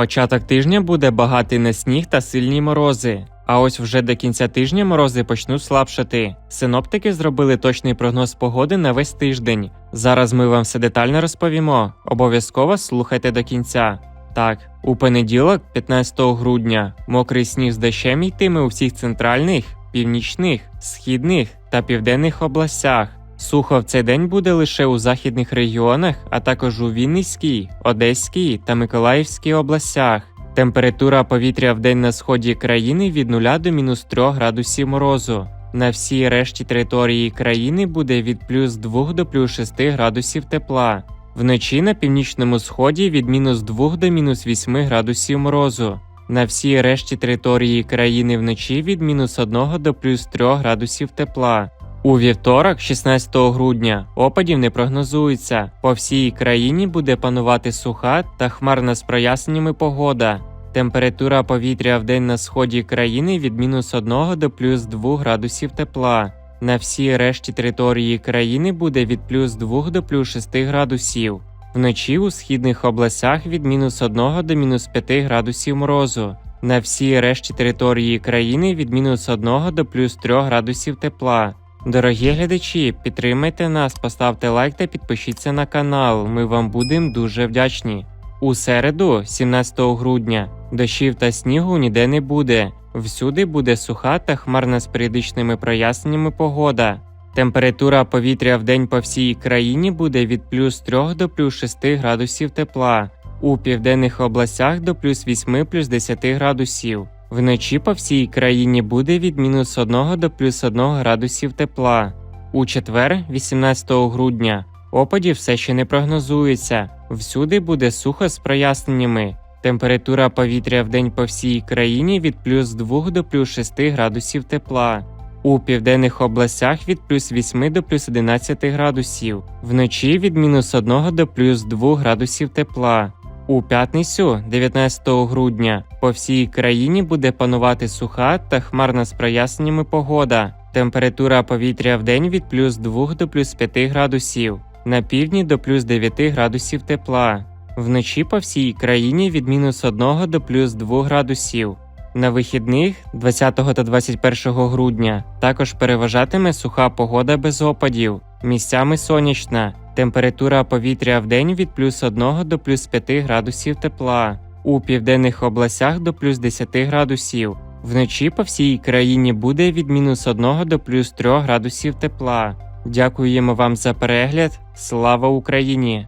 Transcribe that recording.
Початок тижня буде багатий на сніг та сильні морози. А ось вже до кінця тижня морози почнуть слабшати. Синоптики зробили точний прогноз погоди на весь тиждень. Зараз ми вам все детально розповімо. Обов'язково слухайте до кінця. Так, у понеділок, 15 грудня, мокрий сніг з дощем йтиме у всіх центральних, північних, східних та південних областях. Сухо в цей день буде лише у західних регіонах, а також у Вінницькій, Одеській та Миколаївській областях. Температура повітря в день на сході країни від 0 до мінус 3 градусів морозу. На всій решті території країни буде від плюс 2 до плюс 6 градусів тепла. Вночі на північному сході від мінус 2 до мінус 8 градусів морозу. На всій решті території країни вночі від мінус 1 до плюс 3 градусів тепла. У вівторок, 16 грудня, опадів не прогнозується. По всій країні буде панувати суха та хмарна з проясненнями погода. Температура повітря в день на сході країни від мінус 1 до плюс 2 градусів тепла. На всій решті території країни буде від плюс 2 до плюс 6 градусів. Вночі у східних областях від мінус 1 до мінус 5 градусів морозу. На всій решті території країни від мінус 1 до плюс 3 градусів тепла. Дорогі глядачі, підтримайте нас, поставте лайк та підпишіться на канал. Ми вам будемо дуже вдячні. У середу, 17 грудня, дощів та снігу ніде не буде. Всюди буде суха та хмарна з періодичними проясненнями погода. Температура повітря в день по всій країні буде від плюс 3 до плюс 6 градусів тепла. У південних областях до плюс 8 плюс 10 градусів. Вночі по всій країні буде від мінус 1 до плюс 1 градусів тепла. У четвер, 18 грудня, опадів все ще не прогнозується. Всюди буде сухо з проясненнями. Температура повітря в день по всій країні від плюс 2 до плюс 6 градусів тепла. У південних областях від плюс 8 до плюс 11 градусів. Вночі від мінус 1 до плюс 2 градусів тепла. У п'ятницю, 19 грудня, по всій країні буде панувати суха та хмарна з проясненнями погода. Температура повітря в день від плюс 2 до плюс 5 градусів, на півдні до плюс 9 градусів тепла. Вночі по всій країні від мінус 1 до плюс 2 градусів. На вихідних 20 та 21 грудня також переважатиме суха погода без опадів, місцями сонячна. Температура повітря в день від плюс 1 до плюс 5 градусів тепла. У південних областях до плюс 10 градусів. Вночі по всій країні буде від мінус 1 до плюс 3 градусів тепла. Дякуємо вам за перегляд. Слава Україні!